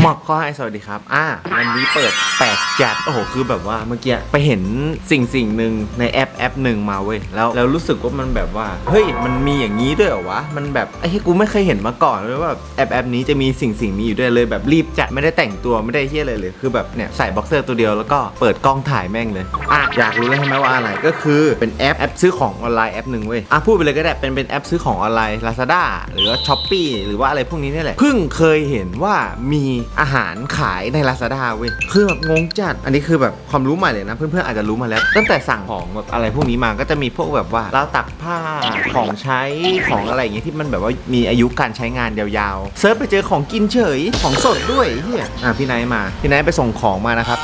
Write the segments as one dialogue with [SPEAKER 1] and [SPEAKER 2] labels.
[SPEAKER 1] หมอกก็ให้สวัสดีครับ อ่า วันนี้เปิดแปลกจัด โอ้โห คือแบบว่าเมื่อกี้ไปเห็นสิ่งสิ่งหนึ่งในแอปแอปหนึ่งมาเว้ย แล้วแล้วรู้สึกว่ามันแบบว่า เฮ้ย มันมีอย่างนี้ด้วยเหรอวะ มันแบบไอ้ที่กูไม่เคยเห็นมาก่อนเลยว่าแอปแอปนี้จะมีสิ่งสิ่งนี้อยู่ด้วยเลยแบบรีบจัดไม่ได้แต่งตัวไม่ได้เฮี้ยอะไรเลย คือแบบเนี่ยใส่บ็อกเซอร์ตัวเดียวแล้วก็เปิดกล้องถ่ายแม่งเลย อะ อยากรู้แล้วใช่ไหมว่าอะไร ก็คือเป็นแอปแอปซื้อของออนไลน์แอปหนึ่งเว้ย อะพูดไปเลยก็ได้ เป็นเป็นแอปซื้อของออนไลน์ Lazada หรือว่า Shopee หรือว่าอะไรพวกนี้นี่แหละ เพิ่งเคยเห็นว่ามีอาหารขายใน Lazada เว้ยคือแบบงงจัด อันนี้คือแบบความรู้ใหม่เลยนะ เพื่อนๆอาจจะรู้มาแล้ว ตั้งแต่สั่งของแบบอะไรพวกนี้มาก็จะมีพวกแบบว่าเราวตักผ้าของใช้ของอะไรอย่างเงี้ยที่มันแบบว่ามีอายุการใช้งานยาวๆเซิร์ชไปเจอของกินเฉยของสดด้วยเฮียอะพี่นท์มาพี่นท์ไปส่งของมานะครับ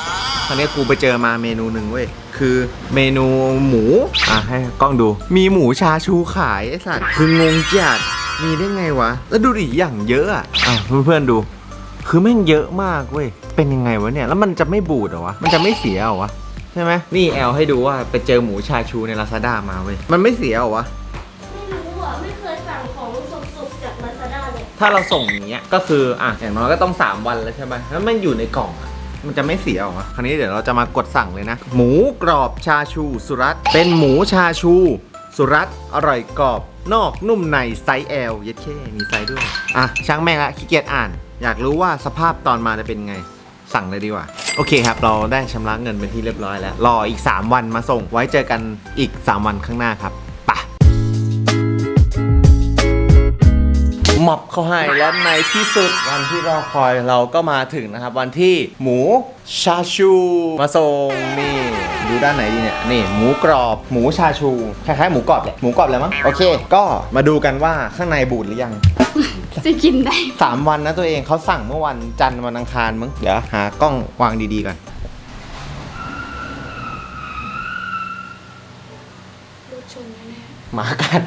[SPEAKER 1] คราวนี้กูไปเจอมาเมนูหนึ่งเว้ยคือเมนูหมู อะให้กล้องดู มีหมูชาชูขายไอ้สัตว์คืองงจัดมีได้ไงวะ แล้วดูดิอย่างเยอะอะเพื่อนๆดู คือแม่งเยอะมากเว้ย เป็นยังไงวะเนี่ย แล้วมันจะไม่บูดเหรอวะ มันจะไม่เสียเหรอวะ ใช่ไหมนี่แอลให้ดูว่าไปเจอหมูชาชูในลาซาด้ามาเว้ย มันไม่เสียเหรอวะ
[SPEAKER 2] ไม่รู้อะ ไม่เคยสั่งของสุกๆจากลาซาด้าเลย
[SPEAKER 1] ถ้าเราส่งอย่างเงี้ย ก็คืออะอย่างน้อยก็ต้อง 3 วันแล้วใช่ไหมแล้วมันอยู่ในกล่องอะมันจะไม่เสียหรอวะ คราวนี้เดี๋ยวเราจะมากดสั่งเลยนะ หมูกรอบชาชู สุรัตน์เป็นหมูชาชู สุรัตน์อร่อยกรอบ นอกนุ่มในไซส์ L เย็ดแค่มีไซส์ด้วย อะช่างแม่งละขี้เกียจอ่าน อยากรู้ว่าสภาพตอนมาจะเป็นไง สั่งเลยดีกว่า โอเคครับ เราได้ชำระเงินเป็นที่เรียบร้อยแล้ว รออีก 3 วันมาส่ง ไว้เจอกันอีก 3 วันข้างหน้าครับไปะหมอบเขาให้และในที่สุดวันที่รอคอยเราก็มาถึงนะครับ วันที่หมูชาชู มาส่งนี่ดูด้านไหนดีเนี่ยนี่หมูกรอบหมูชาชูคล้ายๆหมูกรอบแหละหมูกรอบเลยมั้งโอเค ก็มาดูกันว่าข้างในบูดหรือยัง
[SPEAKER 3] จะกินได้
[SPEAKER 1] 3วันนะตัวเองเขาสั่งเมื่อวันจันทร์วันอังคารมั้งเดี๋ยวหากล้องวางดีๆก่อน
[SPEAKER 3] รถชนแน่
[SPEAKER 1] หมากัด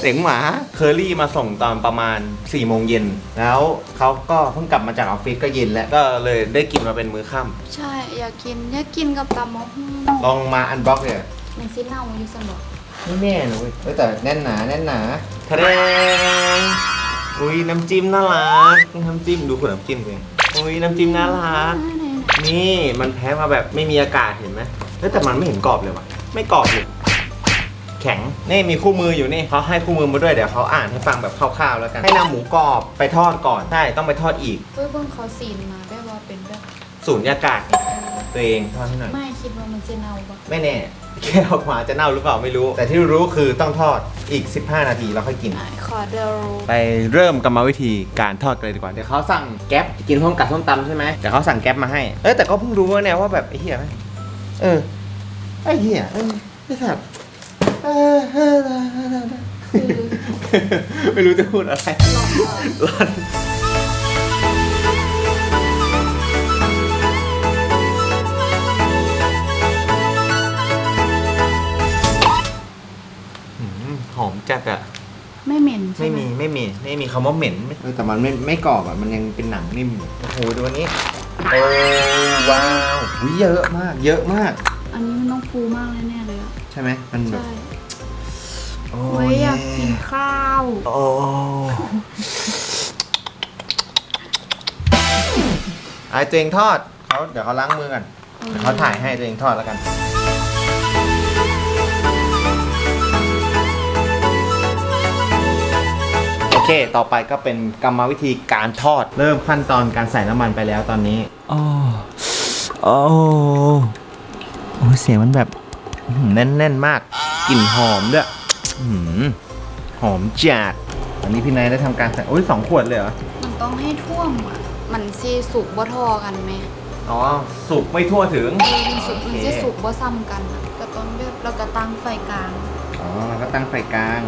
[SPEAKER 1] เสียงหมาเคอรี่มาส่งตอนประมาณ4ี่โมงเย็นแล้วเขาก็เพิ่งกลับมาจากออฟฟิศก็เย็นแล้วก็เลยได้กินมาเป็นมื้อค่ำ
[SPEAKER 3] ๆใช่ อยากกิน อยากกินกับตำมะฮุ่ง
[SPEAKER 1] ลองมาอันบ็อกเนี่ย
[SPEAKER 3] มันซิเน่าอยู่เสมอ
[SPEAKER 1] ไม่แน่นะเว้ยเฮ้ยแต่แน่นหนาแน่นหนาทะเลง อุ้ยน้ำจิ้มน่ารักน้ำจิ้มดูขวดน้ำจิ้มเลยอุ้ยน้ำจิ้มน่ารักนี่มันแพ้มาแบบไม่มีอากาศเห็นไหมเฮ้ยแต่มันไม่เห็นกรอบเลยว่ะ ไม่กรอบเลยแข็งนี่มีคู่มืออยู่นี่เขาให้คู่มือมาด้วยเดี๋ยวเขาอ่านให้ฟังแบบคร่าวๆแล้วกัน ให้นำหมูกรอบไปทอดก่อนใช่ต้องไปทอดอีก
[SPEAKER 3] เฮ้ยเบิ่งเขาซีนมาแบบว่าเป็นแบบ
[SPEAKER 1] สูญญากาศตัวเองทอดให้หน่อย
[SPEAKER 3] ไม่คิดว่ามันจะเน่าปะ
[SPEAKER 1] ไม่แน่ แค่ออกมาจะเน่าหรือเปล่าไม่รู้ แต่ที่รู้คือต้องทอดอีก 15 นาทีแล้วค่อยกิน
[SPEAKER 3] อะขอเดา
[SPEAKER 1] ไปเริ่มกรรมวิธีการทอดกันเลยดีกว่า เดี๋ยวเขาสั่งแก๊ปกินพร้อมกับส้มตำใช่ไหมเดี๋ยวเขาสั่งแก๊ปมาให้ เอ้ยแต่ก็เพิ่งรู้ว่าเนี่ยว่าแบบไอ้เหี้ยไหมเออ ไอ้เหี้ยเออไอ้สัตว์เออเออเออเออเออ
[SPEAKER 3] คือ
[SPEAKER 1] ไม่รู้จะพูดอะไร
[SPEAKER 3] หลอกเรา
[SPEAKER 1] ร้อน หอมจัดอะ
[SPEAKER 3] ไม่เหม็นใช่
[SPEAKER 1] ไม่
[SPEAKER 3] ไหม
[SPEAKER 1] มีไม่มีไม่มีคำว่าเหม็นแต่มันไม่ไม่กรอบอะมันยังเป็นหนังนิ่มอยู่โอ้โหดูอันนี้โอ้ว้าวอุ๊ยเยอะมาก เยอะมาก
[SPEAKER 3] อันนี้มันต้องฟูมากแน่ๆเลยอะ
[SPEAKER 1] ใช่ไหมมันแบบ
[SPEAKER 3] ใช่
[SPEAKER 1] โอ้
[SPEAKER 3] โอ้ยอยากกินข้าว
[SPEAKER 1] โอ้ไอตัวเองทอดเขาเดี๋ยวเขาล้างมือกันเดี๋ยวเขาถ่ายให้ตัวเองทอดแล้วกัน เค ต่อไปก็เป็นกรรมวิธีการทอด เริ่มขั้นตอนการใส่น้ำมันไปแล้วตอนนี้ โอ้โอ้โอ้ยเสียงมันแบบอื้อหือแน่นๆมาก กลิ่นหอมด้วยอื้อหือหอมจัดอันนี้พี่นายได้ทำการใส่โอ้ยสองขวดเลยเหรอ
[SPEAKER 3] มันต้องให้ท่วมอะ มันซีสุกบ่ทอกันไหม
[SPEAKER 1] อ๋อ สุกไม่ทั่วถึง
[SPEAKER 3] เออมันสุกมันซีสุกบ่ซ้ำกันอะก็ต้องแบบเราก็ตั้งไฟกลาง
[SPEAKER 1] อ๋อแล้วก็ตั้งไฟกลาง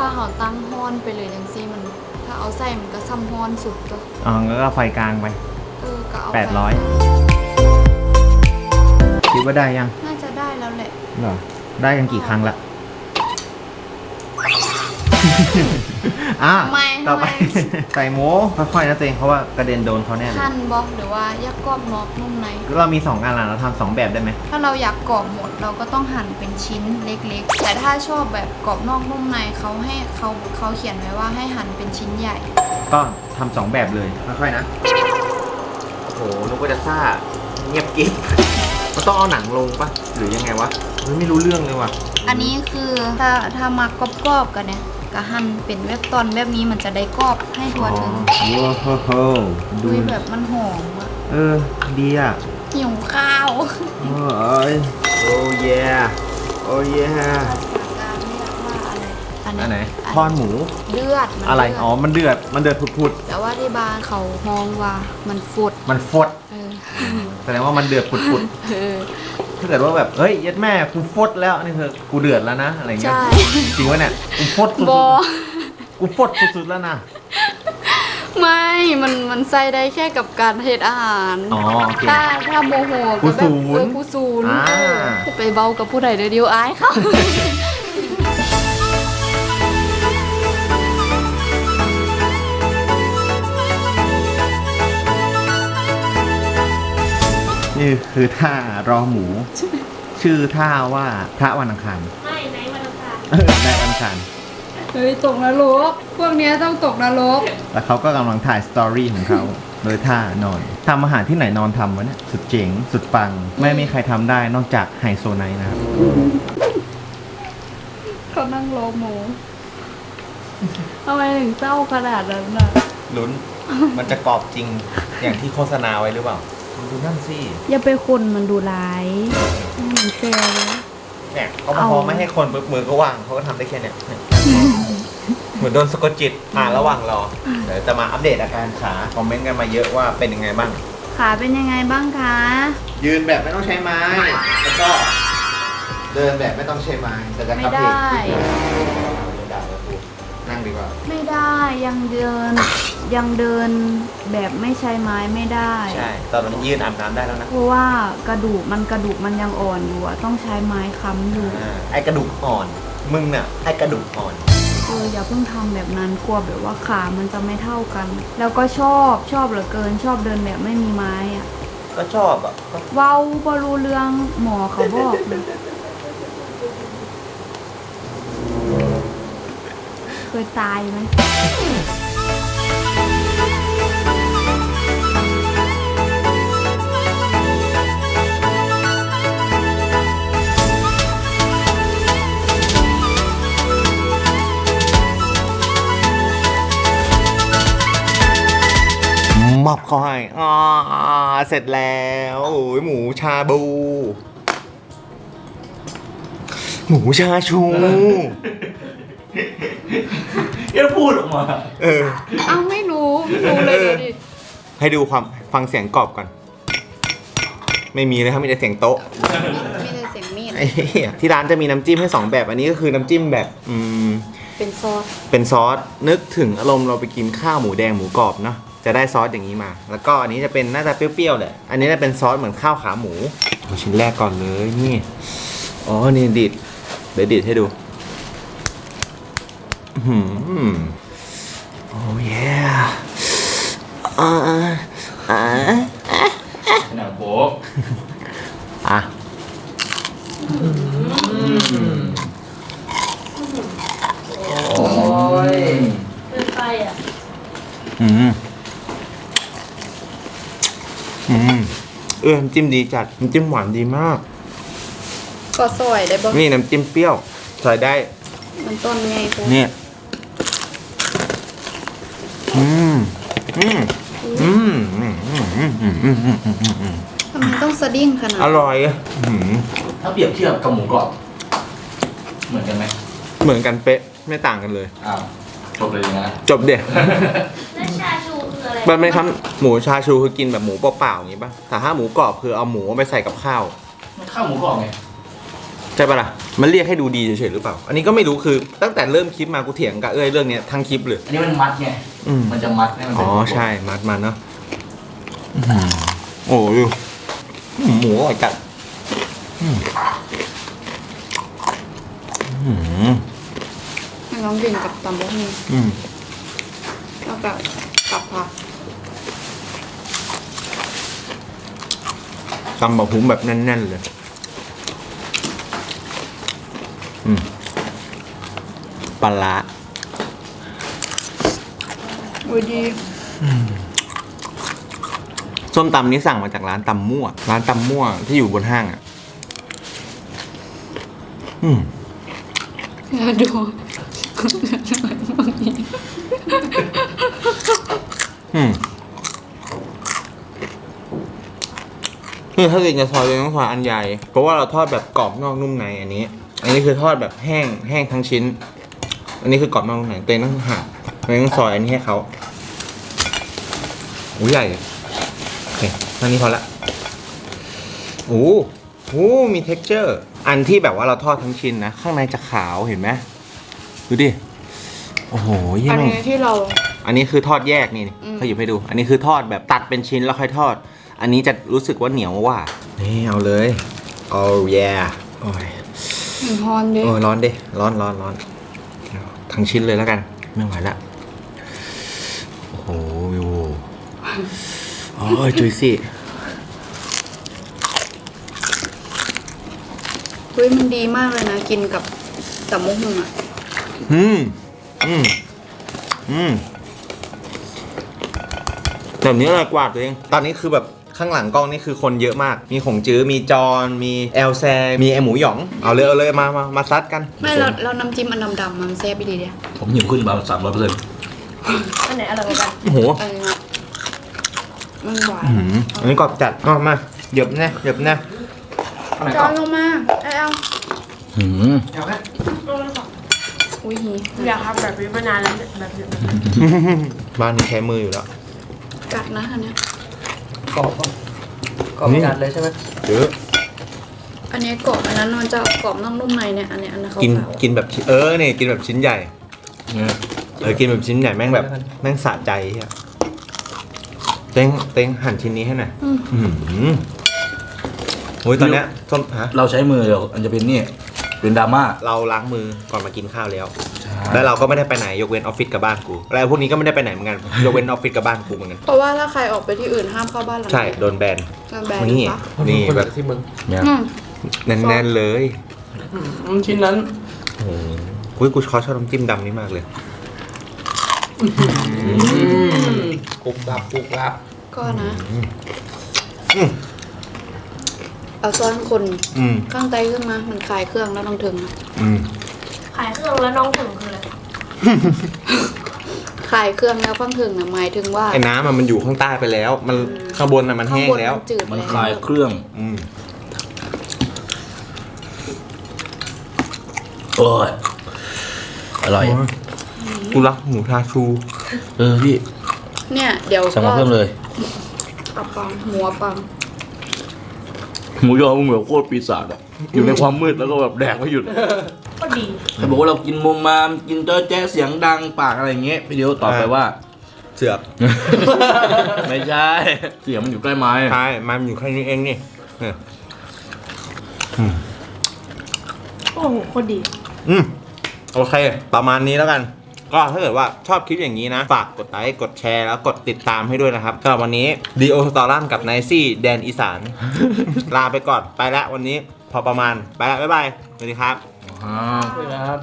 [SPEAKER 3] ถ้าเราตั้งฮ้อนไปเลยจังซี่มัน ถ้าเอาใส่มันก็ซ้ำฮ้อนสุดตัว
[SPEAKER 1] อ๋อแล้วก็ไฟกลางไป
[SPEAKER 3] เออก็เอา
[SPEAKER 1] แปดร้อยคิดว่าได้ยัง
[SPEAKER 3] น่าจะได้แล้วแหละ
[SPEAKER 1] เหรอ ได้กันกี่ครั้งละ อะ
[SPEAKER 3] ไม่
[SPEAKER 1] ต่อไป
[SPEAKER 3] ไม่
[SPEAKER 1] ใส่หมูค่อยๆนะตัวเองเพราะว่ากระเด็นโดนเขาแน่เลย
[SPEAKER 3] หั่นบอกหรือว่ายักกรอบนอกนุ่มใน
[SPEAKER 1] เรามีสองอันละเราทำสองแบบได้ไหม
[SPEAKER 3] ถ้าเราอยากกรอบหมดเราก็ต้องหั่นเป็นชิ้นเล็กๆ แต่ถ้าชอบแบบกรอบนอกนุ่มในเขาให้เขาเขาเขียนไว้ว่าให้หั่นเป็นชิ้นใหญ่
[SPEAKER 1] ก็ทำสองแบบเลยค่อยๆนะหนึกว่าจะซ่าเงียบกิ๊บมันต้องเอาหนังลงปะหรือยังไงวะเฮ้ยไม่รู้เรื่องเลยว่ะ
[SPEAKER 3] อันนี้คือถ้าถ้ามากรอบๆกันเนี่ย ก็หั่นเป็นแบบตอนแบบนี้มันจะได้กรอบให้ทั่วถึง
[SPEAKER 1] ว้าวโหโหดู
[SPEAKER 3] ดูแบบมันหอมอะ
[SPEAKER 1] เออ ดีอะ
[SPEAKER 3] หิวข้าว
[SPEAKER 1] โอ้ยโอ้ยโอ้ย
[SPEAKER 3] ภาษากลางเรียกว่าอะไร
[SPEAKER 1] อันไหน
[SPEAKER 3] อั
[SPEAKER 1] ทอดหมู
[SPEAKER 3] เลือดมัน
[SPEAKER 1] อะไร
[SPEAKER 3] เลืด
[SPEAKER 1] อ๋อ มันเดือด มันเดือดพุด
[SPEAKER 3] แต่ว่าที่บ้านเขามองว่ามันฟด
[SPEAKER 1] ๆ มันฟด
[SPEAKER 3] เออ
[SPEAKER 1] แสดงว่ามันเดือดพุด
[SPEAKER 3] เออ
[SPEAKER 1] ๆ ถ้าเกิดว่าแบบเฮ้ยยัดแม่กูฟดแล้วนี่คือกูเดือดแล้วนะอะไรเงี้ย
[SPEAKER 3] ใช่
[SPEAKER 1] จริงวะเนี่ยกูฟดสุด
[SPEAKER 3] บอ
[SPEAKER 1] ๆกูฟดสุดๆแล้วนะ
[SPEAKER 3] ไม่ มันมันใส่ได้แค่กับการเทศอาหาร
[SPEAKER 1] อ๋อโอเค
[SPEAKER 3] ถ้าถ้าโมโห
[SPEAKER 1] กู
[SPEAKER 3] ก็แบบ
[SPEAKER 1] ศูนย์
[SPEAKER 3] เออกูศูนย์
[SPEAKER 1] อ่า
[SPEAKER 3] เออไปเบากับผู้ใดเดี๋ยวเดียวอายเขา
[SPEAKER 1] นี่คือท่ารอหมู ชื่อท่าว่าพระวันอังคาร
[SPEAKER 2] ไม่ไหนวันอังคาร
[SPEAKER 1] เออในวันอังคาร
[SPEAKER 3] เฮ้ยตกนรก พวกเนี้ยต้องตกนรก
[SPEAKER 1] แล้วเขาก็กำลังถ่ายสตอรี่ของเขา โดยท่านอนทำอาหารที่ไหนนอนทำวะเนี่ยสุดเจ๋ง สุดปัง ไม่มีใครทำได้นอกจากไฮโซไนท์นะครับ
[SPEAKER 3] เขานั่งรอหมูทำไมถึงเศร้าขนาดนั้นน่ะ
[SPEAKER 1] ลุ้น มันจะกรอบจริงอย่างที่โฆษณาไว้หรือเปล่า ดูนั่นสิ
[SPEAKER 3] อย่าไปคนมันดูร้ายมันแซว
[SPEAKER 1] เนี่ยเขามา
[SPEAKER 3] เอา
[SPEAKER 1] พอไม่ให้คนปึ๊บมือก็ว่างเขาก็ทำได้แค่เนี้ยเนี่ยเหมือนโดนสะกดจิตอ่านระหว่างรอเดี๋ยวจะมาอัปเดตอาการขาคอมเมนต์กันมาเยอะว่าเป็นยังไงบ้าง
[SPEAKER 3] ขาเป็นยังไงบ้างคะ
[SPEAKER 1] ยืนแบบไม่ต้องใช้ไม้ แล้วก็เดินแบบไม่ต้องใช้ไม้แต่จะ
[SPEAKER 3] ไม่
[SPEAKER 1] ขับ
[SPEAKER 3] ได้
[SPEAKER 1] เพลงนั่งดีกว่า
[SPEAKER 3] ไม่ได้ยังเดิน ยังเดินแบบไม่ใช้ไม้ไม่ได้
[SPEAKER 1] ใช่ ตอนนั้นยืนอาบน้ำได้แล้วนะ
[SPEAKER 3] เพราะว่ากระดูกมันกระดูกมันยังอ่อนอยู่อะต้องใช้ไม้ค้ำอยู่
[SPEAKER 1] อ่าไอกระดูกอ่อน มึงเนี่ยไอกระดูกอ่อน
[SPEAKER 3] เอออย่าเพิ่งทำแบบนั้นกลัวแบบว่าขามันจะไม่เท่ากัน แล้วก็ชอบชอบเหลือเกิน ชอบเดินแบบไม่มีไม้อะ
[SPEAKER 1] ก็ชอบอะก็
[SPEAKER 3] เว้าบอรู้เรื่องหมอเขาบอกนะเคยตายไหม
[SPEAKER 1] เขาให้อ่าเสร็จแล้วโอ้ยหมูชาบู หมูชาชู
[SPEAKER 4] ยังพูดออกมา
[SPEAKER 1] เออ
[SPEAKER 3] อ้าวไม่รู้ไม่รู้เลยเดี๋ยวดิ
[SPEAKER 1] ให้ดูความฟังเสียงกรอบก่อน ไม่มีเลยครับมีแต่เสียงโต๊ะ
[SPEAKER 3] มีแต่เสียงมีด
[SPEAKER 1] ไอ้เหี้ยที่ร้านจะมีน้ำจิ้มให้สองแบบ อันนี้ก็คือน้ำจิ้มแบบอืม
[SPEAKER 3] เป็นซอส
[SPEAKER 1] เป็นซอสนึกถึงอารมณ์เราไปกินข้าวหมูแดงหมูกรอบเนาะ จะได้ซอสอย่างนี้มา แล้วก็อันนี้จะเป็นน่าจะเปรี้ยวๆแหละอันนี้จะเป็นซอสเหมือนข้าวขาหมูเอาชิ้นแรกก่อนเลยนี่ อ๋อ นี่ดิดเดี๋ยวดิดให้ดูอื้อหืมโอ้ยอ่าอ่า
[SPEAKER 4] หนังโป๊ก
[SPEAKER 1] อะ
[SPEAKER 4] โอ้ย
[SPEAKER 2] เกินไปอะ
[SPEAKER 1] อืม อืมเออน้ำจิ้มดีจัดน้ำจิ้มหวานดีมาก
[SPEAKER 3] ก็ซอยได้บ่
[SPEAKER 1] นี่น้ำจิ้มเปรี้ยวใส่ได้
[SPEAKER 3] มันต้นไงกู
[SPEAKER 1] เนี่ยอืมอืมอืมอืมอืมอืมอืมอืมอืมอืม
[SPEAKER 3] ทำไมต้องสะดิ้งขนาด
[SPEAKER 1] อร่อยอะอืม
[SPEAKER 4] ถ้าเปรียบเทียบกับหมูกรอบ เหมือนกันไหม
[SPEAKER 1] เหมือนกันเป๊ะ ไม่ต่างกันเลย
[SPEAKER 4] อ้าวจบเลยอย่างนั้นนะ
[SPEAKER 1] จบเด็ด
[SPEAKER 2] แล้วชาชูคื ออะไร
[SPEAKER 1] มันเป็นคำหมูชาชูคือกินแบบหมูเปล่าๆอย่างงี้ป่ะแต่ถ้าหมูกรอบคือเอาหมูไปใส่กับข้าว
[SPEAKER 4] ข้าวหมูกรอบไง
[SPEAKER 1] ใช่ปะล่ะมันเรียกให้ดูดีเฉยๆหรือเปล่า อันนี้ก็ไม่รู้คือตั้งแต่เริ่มคลิปมากูเถียงกับเอ้ยเรื่องเนี้ยทั้งคลิปเลย
[SPEAKER 4] อันนี้มันมัดไง
[SPEAKER 1] อืม
[SPEAKER 4] มันจะมัดให้มัน
[SPEAKER 1] อ๋
[SPEAKER 4] เป็
[SPEAKER 1] อนใช่มัดมันเนาะอื้อหือโอ้ยหมูอร่อยจัดอืมอื้อหือ
[SPEAKER 3] ให้น้องบินกับตำบะหมี่
[SPEAKER 1] อืม
[SPEAKER 3] แล้วก็ กับผัก
[SPEAKER 1] ตำแบบหุ้มแบบแน่นๆเลยอืมปลาร้า
[SPEAKER 3] อุ้ยดี
[SPEAKER 1] ส้มตำนี้สั่งมาจากร้านตำมั่ว ร้านตำมั่วที่อยู่บนห้างอะ อืม
[SPEAKER 3] แล้วดู
[SPEAKER 1] อืม คือถ้าเกิดจะซอยเลยต้องซอยอันใหญ่ เพราะว่าเราทอดแบบกรอบนอกนุ่มในอันนี้ อันนี้คือทอดแบบแห้งแห้งทั้งชิ้น อันนี้คือกรอบนอกนุ่มในเตยต้องหั่นเตยต้องซอยอันนี้ให้เขาโอ้ใหญ่โอเคเท่านี้พอละโอ้โหมี texture อันที่แบบว่าเราทอดทั้งชิ้นนะ ข้างในจะขาวเห็นไหมดูดิ โอ้โหเยี่ย
[SPEAKER 3] อัน
[SPEAKER 1] ม
[SPEAKER 3] นี้ที่เรา
[SPEAKER 1] อันนี้คือทอดแยกนี่
[SPEAKER 3] อืม
[SPEAKER 1] เขาหยิบให้ดู อันนี้คือทอดแบบตัดเป็นชิ้นแล้วค่อยทอด อันนี้จะรู้สึกว่าเหนียวว่า นี่เอาเลยเอาแย่โอ้ย
[SPEAKER 3] หนึ่งฮอนดิ
[SPEAKER 1] โอ้ยร้อนดิร้อนร้อนร้อนเอาทั้งชิ้นเลยแล้วกัน ไม่ไหวละโอ้โหวิวโอ้ยจุยซี่
[SPEAKER 3] เฮ้ยมันดีมากเลยนะ กินกับตับมุกหนึ่งอะ
[SPEAKER 1] อืมอืมอืมแบบนี้เลยกว่าตัวเอง ตอนนี้คือแบบ ข้างหลังกล้องนี่คือคนเยอะมาก มีของจื้อ มีจอนมีแอลแซ มีไอหมูหยอง เอาเลยเอาเลยมามามาซัดกัน
[SPEAKER 3] ไม่เราเราน้ำจิ้มอันดำๆมันแซ่บไปดีเดียว
[SPEAKER 4] ผมหิวขึ้นมาสามร้อยเปอร์เซ็นต์
[SPEAKER 2] อันไหนอร่อยกว่ากัน
[SPEAKER 1] โอ้โห
[SPEAKER 3] อันนี้นะมันหวาน
[SPEAKER 1] อื้อหืออันนี้กรอบจัดก็มาเหยียบแน่เหยียบแน่
[SPEAKER 3] จอนลงมาเอาเอา
[SPEAKER 4] หืม
[SPEAKER 3] อุ้ยหี
[SPEAKER 2] อยากทำแบบนี้มานานแล้วเนี่ยแบบนี้
[SPEAKER 1] บ้านนี้แค่มืออยู่แล้ว
[SPEAKER 3] กัดนะอันเนี้ย
[SPEAKER 5] กรอบปะกรอบจัดเลยใช่ไหม
[SPEAKER 1] เยอะ
[SPEAKER 3] อันนี้กรอบอันนั้นมันจะกรอบนอกนุ่มในเนี่ยอันเนี้ยอันนั้นขาว
[SPEAKER 1] กิน
[SPEAKER 3] ๆ
[SPEAKER 1] กินแบบชิ้นเออเนี่ยกินแบบชิ้นใหญ่
[SPEAKER 4] เนี่ย
[SPEAKER 1] เออกินแบบชิ้นใหญ่แม่งแบบแม่งสะใจเฮียเต็งเต็งหั่นชิ้นนี้ให้หน่อย
[SPEAKER 3] อืม
[SPEAKER 1] อืมโอ้ยตอนเนี้ยส้มฮะ
[SPEAKER 4] เราใช้มือเดี๋ยวมันจะเป็นนี่เป็นดราม่า
[SPEAKER 1] เราล้างมือก่อนมากินข้าวแล้ว
[SPEAKER 4] ใช่
[SPEAKER 1] แล้วเราก็ไม่ได้ไปไหนยกเว้นออฟฟิศกับบ้านกูแล้วพวกนี้ก็ไม่ได้ไปไหนเหมือนกันยกเว้นออฟฟิศกับบ้านกูเหมือนกัน
[SPEAKER 3] เพราะว่าถ้าใครออกไปที่อื่นห้ามเข้าบ้านหลัง
[SPEAKER 1] ใช่โดนแบน
[SPEAKER 3] โดนแบน
[SPEAKER 1] นี่
[SPEAKER 3] ปะ
[SPEAKER 1] นี่
[SPEAKER 5] คน
[SPEAKER 1] แบ
[SPEAKER 5] ละ
[SPEAKER 1] บ
[SPEAKER 5] ที่มึง
[SPEAKER 4] เนี่ย
[SPEAKER 3] อืม
[SPEAKER 1] แน่นๆเลย
[SPEAKER 5] อืมชิ้นนั้น
[SPEAKER 1] โอ้โหอุ๊ยกูชอบชอบน้ำจิ้มดำนี่มากเลย
[SPEAKER 5] กรุบกรับกรุบกรับ
[SPEAKER 3] ก็นะ
[SPEAKER 1] อืม
[SPEAKER 3] เอาซ้อนคน
[SPEAKER 1] อืม
[SPEAKER 3] ข้างใต้ขึ้นมา มันคลายเครื่องแล้วต้องถึงนะ
[SPEAKER 1] อืม
[SPEAKER 2] ขายเครื่องแล้วน้องถึงคือ อะไร
[SPEAKER 3] คลายเครื่องแล้วฟังถึงนะหมายถึงว่า
[SPEAKER 1] ไอ้น้ำอะมันอยู่ข้างใต้ไปแล้ว มันข้างบนน่ะมัน
[SPEAKER 3] ข้าง
[SPEAKER 1] แห้ง
[SPEAKER 3] บน
[SPEAKER 1] แล้ว
[SPEAKER 3] มันจืด
[SPEAKER 4] มัน
[SPEAKER 3] แล้ว
[SPEAKER 4] คลายเครื่อง
[SPEAKER 1] อืม
[SPEAKER 4] โอ้ย อร่อย
[SPEAKER 1] กูรักหมูชาชู
[SPEAKER 4] เออพี่
[SPEAKER 3] เนี่ยเดี๋ยว
[SPEAKER 4] สั่ง
[SPEAKER 3] ก็
[SPEAKER 4] มาเพิ่มเลย
[SPEAKER 3] เอาปังหัวปัง
[SPEAKER 4] หมูยอมึงเหมือนโคตรปีศาจอะอยู่ในความมืดแล้วก็แบบแดกไม่หยุด
[SPEAKER 2] ก็ดี
[SPEAKER 4] เขาบอกว่าเรากินมุมมามกินจ้อแจ๊ะเสียงดังปากอะไรอย่างเงี้ยพี่เดียวตอบไปว่า
[SPEAKER 1] เสือก
[SPEAKER 4] ไม่ใช่ เสียงมันอยู่ใกล้ไม้
[SPEAKER 1] ใช่มันอยู่แค่นี้เองนี่เนี่ย
[SPEAKER 2] โอ้โหโคตรดี
[SPEAKER 1] อืมโอเค ประมาณนี้แล้วกัน ก็ถ้าเกิดว่าชอบคลิปอย่างนี้นะ ฝากกดไลค์กดแชร์แล้วกดติดตามให้ด้วยนะครับสำหรับวันนี้ดีโอสตอรันกับไนซี่แดนอีสาน ลาไปก่อนไปแล้ววันนี้พอประมาณไปแล้วบ๊ายบายสวัสดีครับ
[SPEAKER 4] อ้าว
[SPEAKER 5] นะครับ